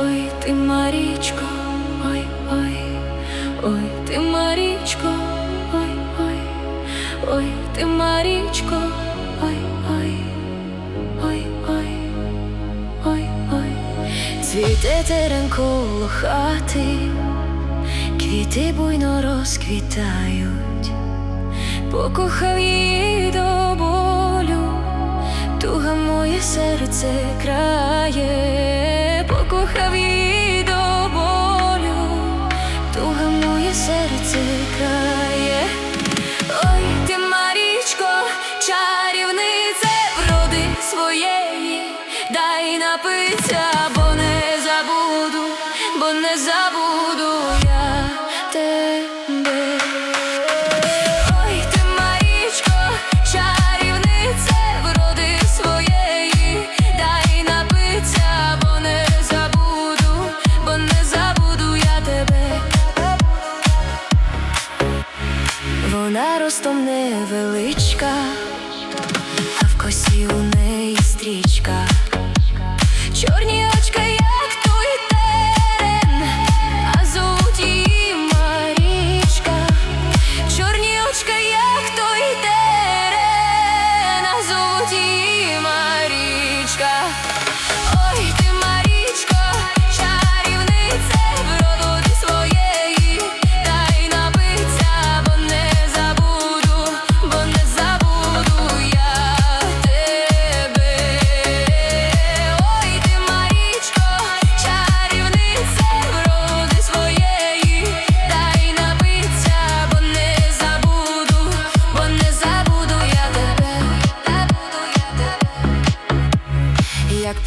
Ой, ти Марічко, ой, ой, ой, ти Марічко, ой, ой, ой, ти Марічко, ой, ой, Цвіте терен коло хати, квіти буйно розквітають, покохав її до болю, туга моє серце крає, не забуду я тебе. Ой, ти Марічко, чарівнице вроди своєї, дай напиться, бо не забуду, бо не забуду я тебе. Вона ростом невеличка, а в косі у неї стрічка.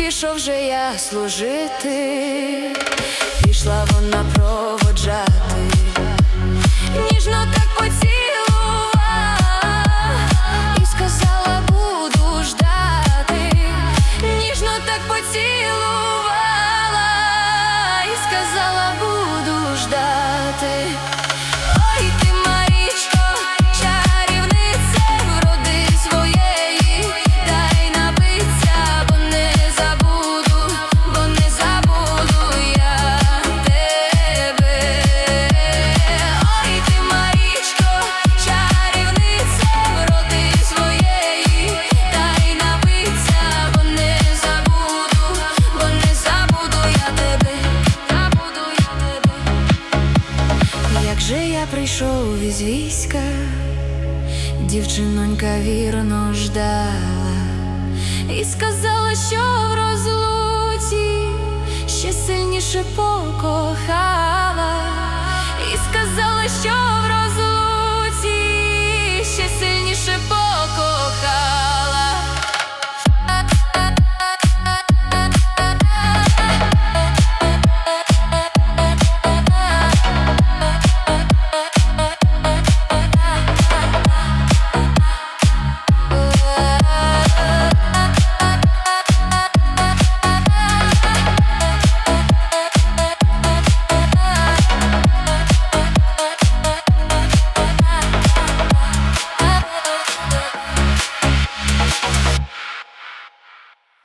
Пішов же я служити, пішла вона проводжати, ніжно прийшов війська, дівчинонька вірно ждала і сказала, що в розлуці ще сильніше покохала, і сказала, що в розлуці